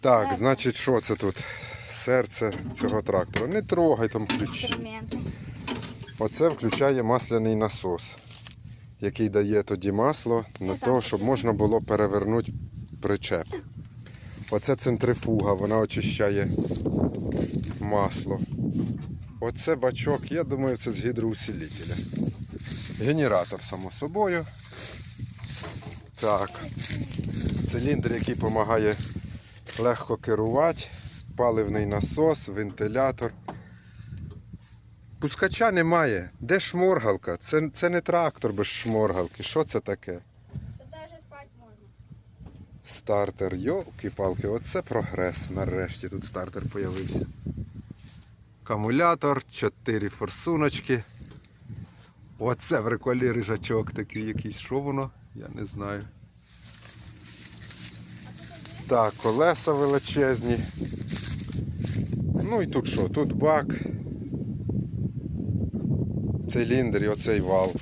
Так, значить, що це тут? Серце цього трактора. Не трогай там ключі. Оце включає масляний насос, який дає тоді масло на те, щоб можна було перевернути причеп. Оце центрифуга, вона очищає масло. Оце бачок, я думаю, це з гідроусилителя. Генератор, само собою. Так. Циліндр, який допомагає легко керувати, паливний насос, вентилятор. Пускача немає. Де шморгалка? Це, це не трактор без шморгалки. Що це таке? Тут навіть спати можна. Стартер, йолки-палки, оце прогрес. Нарешті тут стартер з'явився. Акумулятор, 4 форсуночки. Оце в реколі рижачок такий якийсь. Що воно? Я не знаю. Так, колеса величезні. Ну і тут що? Тут бак. Циліндр і оцей вал.